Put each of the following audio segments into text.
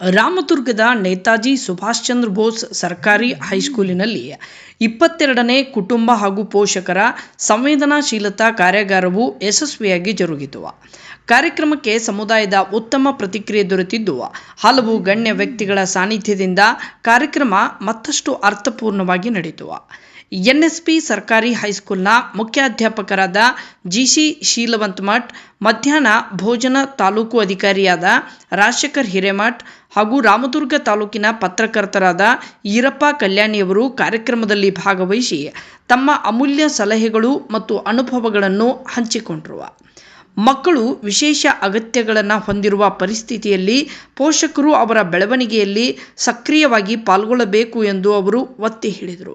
ರಾಮದುರ್ಗದ ನೇತಾಜಿ ಸುಭಾಷ್ ಚಂದ್ರ ಬೋಸ್ ಸರ್ಕಾರಿ ಹೈಸ್ಕೂಲಿನಲ್ಲಿ ಇಪ್ಪತ್ತೆರಡನೇ ಕುಟುಂಬ ಹಾಗೂ ಪೋಷಕರ ಸಂವೇದನಾಶೀಲತಾ ಕಾರ್ಯಾಗಾರವು ಯಶಸ್ವಿಯಾಗಿ ಜರುಗಿತು. ಕಾರ್ಯಕ್ರಮಕ್ಕೆ ಸಮುದಾಯದ ಉತ್ತಮ ಪ್ರತಿಕ್ರಿಯೆ ದೊರೆತಿದ್ದು, ಹಲವು ಗಣ್ಯ ವ್ಯಕ್ತಿಗಳ ಸಾನ್ನಿಧ್ಯದಿಂದ ಕಾರ್ಯಕ್ರಮ ಮತ್ತಷ್ಟು ಅರ್ಥಪೂರ್ಣವಾಗಿ ನಡೆಯಿತು. ಎನ್ಎಸ್ಪಿ ಸರ್ಕಾರಿ ಹೈಸ್ಕೂಲ್ನ ಮುಖ್ಯಾಧ್ಯಾಪಕರಾದ ಜಿಸಿ ಶೀಲವಂತ್ ಮಠ್ ಮಧ್ಯಾಹ್ನ ಭೋಜನ ತಾಲೂಕು ಅಧಿಕಾರಿಯಾದ ರಾಜಶೇಖರ್ ಹಿರೇಮಠ್ ಹಾಗೂ ರಾಮದುರ್ಗ ತಾಲೂಕಿನ ಪತ್ರಕರ್ತರಾದ ಈರಪ್ಪ ಕಲ್ಯಾಣಿಯವರು ಕಾರ್ಯಕ್ರಮದಲ್ಲಿ ಭಾಗವಹಿಸಿ ತಮ್ಮ ಅಮೂಲ್ಯ ಸಲಹೆಗಳು ಮತ್ತು ಅನುಭವಗಳನ್ನು ಹಂಚಿಕೊಂಡರು. ಮಕ್ಕಳು ವಿಶೇಷ ಅಗತ್ಯಗಳನ್ನು ಹೊಂದಿರುವ ಪರಿಸ್ಥಿತಿಯಲ್ಲಿ ಪೋಷಕರು ಅವರ ಬೆಳವಣಿಗೆಯಲ್ಲಿ ಸಕ್ರಿಯವಾಗಿ ಪಾಲ್ಗೊಳ್ಳಬೇಕು ಎಂದು ಅವರು ಒತ್ತಿ ಹೇಳಿದರು.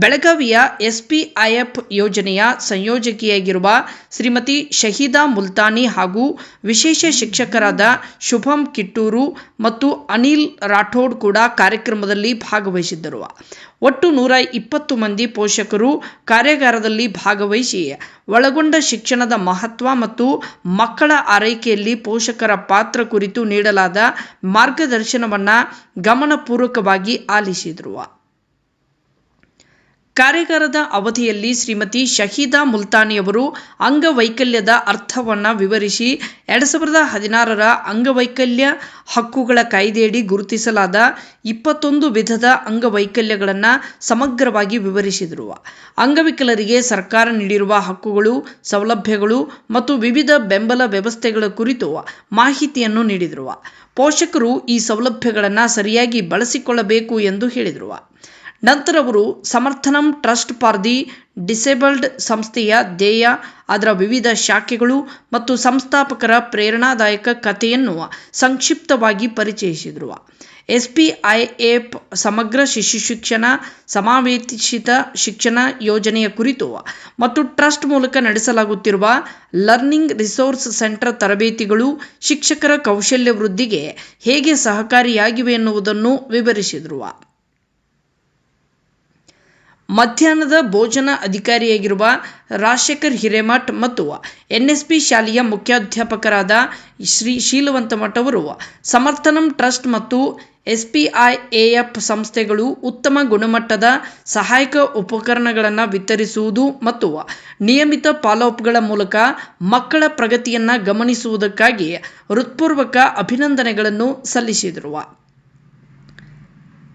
ಬೆಳಗಾವಿಯ ಎಸ್ಪಿಐಎಫ್ ಯೋಜನೆಯ ಸಂಯೋಜಕಿಯಾಗಿರುವ ಶ್ರೀಮತಿ ಶಹೀದಾ ಮುಲ್ತಾನಿ ಹಾಗೂ ವಿಶೇಷ ಶಿಕ್ಷಕರಾದ ಶುಭಂ ಕಿಟ್ಟೂರು ಮತ್ತು ಅನಿಲ್ ರಾಠೋಡ್ ಕೂಡ ಕಾರ್ಯಕ್ರಮದಲ್ಲಿ ಭಾಗವಹಿಸಿದ್ದರು. ಒಟ್ಟು ನೂರ ಇಪ್ಪತ್ತು ಮಂದಿ ಪೋಷಕರು ಕಾರ್ಯಾಗಾರದಲ್ಲಿ ಭಾಗವಹಿಸಿ ಒಳಗೊಂಡ ಶಿಕ್ಷಣದ ಮಹತ್ವ ಮತ್ತು ಮಕ್ಕಳ ಆರೈಕೆಯಲ್ಲಿ ಪೋಷಕರ ಪಾತ್ರ ಕುರಿತು ನೀಡಲಾದ ಮಾರ್ಗದರ್ಶನವನ್ನು ಗಮನಪೂರ್ವಕವಾಗಿ ಆಲಿಸಿದರು. ಕಾರ್ಯಾಗಾರದ ಅವಧಿಯಲ್ಲಿ ಶ್ರೀಮತಿ ಶಹೀದಾ ಮುಲ್ತಾನಿಯವರು ಅಂಗವೈಕಲ್ಯದ ಅರ್ಥವನ್ನು ವಿವರಿಸಿ ಎರಡು ಸಾವಿರದ ಹದಿನಾರರ ಅಂಗವೈಕಲ್ಯ ಹಕ್ಕುಗಳ ಕಾಯ್ದೆಯಡಿ ಗುರುತಿಸಲಾದ ಇಪ್ಪತ್ತೊಂದು ವಿಧದ ಅಂಗವೈಕಲ್ಯಗಳನ್ನು ಸಮಗ್ರವಾಗಿ ವಿವರಿಸಿದರು. ಅಂಗವಿಕಲರಿಗೆ ಸರ್ಕಾರ ನೀಡಿರುವ ಹಕ್ಕುಗಳು, ಸೌಲಭ್ಯಗಳು ಮತ್ತು ವಿವಿಧ ಬೆಂಬಲ ವ್ಯವಸ್ಥೆಗಳ ಕುರಿತು ಮಾಹಿತಿಯನ್ನು ನೀಡಿದರು. ಪೋಷಕರು ಈ ಸೌಲಭ್ಯಗಳನ್ನು ಸರಿಯಾಗಿ ಬಳಸಿಕೊಳ್ಳಬೇಕು ಎಂದು ಹೇಳಿದರು. ನಂತರ ಅವರು Samarthanam trust for the disabled ಸಂಸ್ಥೆಯ ಧ್ಯೇಯ, ಅದರ ವಿವಿಧ ಶಾಖೆಗಳು ಮತ್ತು ಸಂಸ್ಥಾಪಕರ ಪ್ರೇರಣಾದಾಯಕ ಕಥೆಯನ್ನು ಸಂಕ್ಷಿಪ್ತವಾಗಿ ಪರಿಚಯಿಸಿದರು. ಎಸ್ ಪಿ ಐ ಎಪ್ ಸಮಗ್ರ ಶಿಶು ಶಿಕ್ಷಣ, ಸಮಾವೇಶಿತ ಶಿಕ್ಷಣ ಯೋಜನೆಯ ಕುರಿತು ಮತ್ತು ಟ್ರಸ್ಟ್ ಮೂಲಕ ನಡೆಸಲಾಗುತ್ತಿರುವ ಲರ್ನಿಂಗ್ ರಿಸೋರ್ಸ್ ಸೆಂಟರ್ ತರಬೇತಿಗಳು ಶಿಕ್ಷಕರ ಕೌಶಲ್ಯ ವೃದ್ಧಿಗೆ ಹೇಗೆ ಸಹಕಾರಿಯಾಗಿವೆ ಎನ್ನುವುದನ್ನು ವಿವರಿಸಿದರು. ಮಧ್ಯಾಹ್ನದ ಭೋಜನ ಅಧಿಕಾರಿಯಾಗಿರುವ ರಾಜಶೇಖರ್ ಹಿರೇಮಠ್ ಮತ್ತು ಎನ್ಎಸ್ಪಿ ಶಾಲೆಯ ಮುಖ್ಯಾಧ್ಯಾಪಕರಾದ ಶ್ರೀ ಶೀಲವಂತಮಠ್ ಅವರು ಸಮರ್ಥನಂ ಟ್ರಸ್ಟ್ ಮತ್ತು ಎಸ್ಪಿಐಎಎಫ್ ಸಂಸ್ಥೆಗಳು ಉತ್ತಮ ಗುಣಮಟ್ಟದ ಸಹಾಯಕ ಉಪಕರಣಗಳನ್ನು ವಿತರಿಸುವುದು ಮತ್ತು ನಿಯಮಿತ ಫಾಲೋಅಪ್ಗಳ ಮೂಲಕ ಮಕ್ಕಳ ಪ್ರಗತಿಯನ್ನು ಗಮನಿಸುವುದಕ್ಕಾಗಿ ಹೃತ್ಪೂರ್ವಕ ಅಭಿನಂದನೆಗಳನ್ನು ಸಲ್ಲಿಸಿದರು.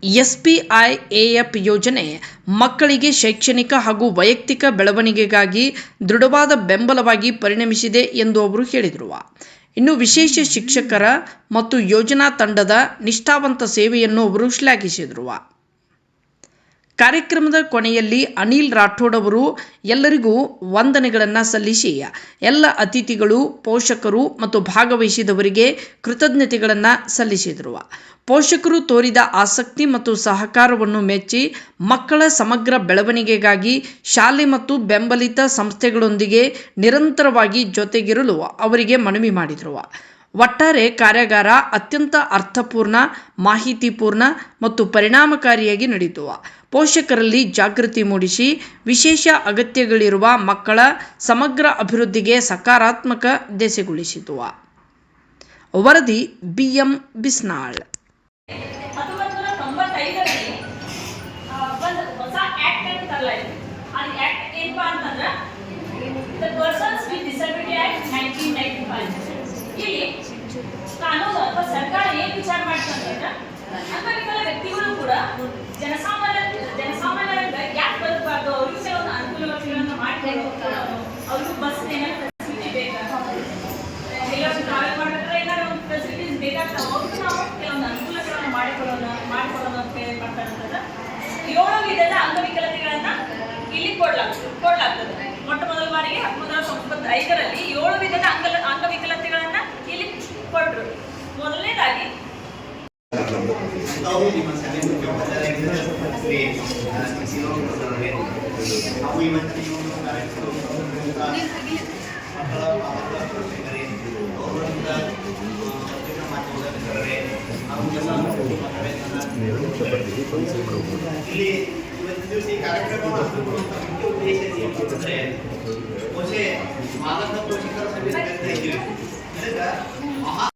ಎಸ್ಪಿಐಎಎಫ್ ಯೋಜನೆ ಮಕ್ಕಳಿಗೆ ಶೈಕ್ಷಣಿಕ ಹಾಗೂ ವೈಯಕ್ತಿಕ ಬೆಳವಣಿಗೆಗಾಗಿ ದೃಢವಾದ ಬೆಂಬಲವಾಗಿ ಪರಿಣಮಿಸಿದೆ ಎಂದು ಅವರು ಹೇಳಿದರು. ಇನ್ನು ವಿಶೇಷ ಶಿಕ್ಷಕರ ಮತ್ತು ಯೋಜನಾ ತಂಡದ ನಿಷ್ಠಾವಂತ ಸೇವೆಯನ್ನು ಅವರು ಶ್ಲಾಘಿಸಿದರು. ಕಾರ್ಯಕ್ರಮದ ಕೊನೆಯಲ್ಲಿ ಅನಿಲ್ ರಾಠೋಡ್ ಅವರು, ಎಲ್ಲರಿಗೂ ವಂದನೆಗಳನ್ನು ಸಲ್ಲಿಸಿ. ಎಲ್ಲ ಅತಿಥಿಗಳು, ಪೋಷಕರು ಮತ್ತು ಭಾಗವಹಿಸಿದವರಿಗೆ ಕೃತಜ್ಞತೆಗಳನ್ನು ಸಲ್ಲಿಸಿದರು. ಪೋಷಕರು ತೋರಿದ ಆಸಕ್ತಿ ಮತ್ತು ಸಹಕಾರವನ್ನು ಮೆಚ್ಚಿ, ಮಕ್ಕಳ ಸಮಗ್ರ ಬೆಳವಣಿಗೆಗಾಗಿ ಶಾಲೆ ಮತ್ತು ಬೆಂಬಲಿತ ಸಂಸ್ಥೆಗಳೊಂದಿಗೆ ನಿರಂತರವಾಗಿ ಜೊತೆಗಿರಲು ಅವರಿಗೆ ಮನವಿ ಮಾಡಿದರು. ಒಟ್ಟಾರೆ ಕಾರ್ಯಾಗಾರ ಅತ್ಯಂತ ಅರ್ಥಪೂರ್ಣ, ಮಾಹಿತಿಪೂರ್ಣ ಮತ್ತು ಪರಿಣಾಮಕಾರಿಯಾಗಿ ನಡೆಯಿತು ಪೋಷಕರಲ್ಲಿ ಜಾಗೃತಿ ಮೂಡಿಸಿ, ವಿಶೇಷ ಅಗತ್ಯಗಳಿರುವ ಮಕ್ಕಳ ಸಮಗ್ರ ಅಭಿವೃದ್ಧಿಗೆ ಸಕಾರಾತ್ಮಕ ದೆಸೆಗೊಳಿಸಿತು. ವರದಿ ಬಿ ಎಂ ಬಿಸ್ನಾಳ್. ಏಳು ವಿಧದ ಅಂಗವಿಕಲತೆಗಳನ್ನ ಇಲ್ಲಿ ಕೊಡ್ಲಾಗ್ತದೆ ಕೊಡ್ಲಾಗ್ತದೆ. ಮೊಟ್ಟ ಮೊದಲ ಬಾರಿಗೆ ಹತ್ತೊಂಬತ್ತು ನೂರ ತೊಂಬತ್ತೈದರಲ್ಲಿ ಏಳು ವಿಧದ ಅಂಗ ಅಂಗವಿಕಲತೆಗಳನ್ನ ಇಲ್ಲಿ ಕೊಟ್ರು. ಮೊದಲನೇದಾಗಿ ಮಕ್ಕಳ ಇಲ್ಲಿ ಇವತ್ತಿನ ದಿವಸ ಈ ಕಾರ್ಯಕ್ರಮವನ್ನು ಹಮ್ಮಿಕೊಳ್ಳುವಂಥ ಮುಖ್ಯ ಉದ್ದೇಶ ಏನು ಅಂತಂದ್ರೆ ಪೋಷೆ ಪಾಲಕ ಪೋಷಕರ ಸಭೆ ನಡೆಸ್ತಾ ಮಹಾ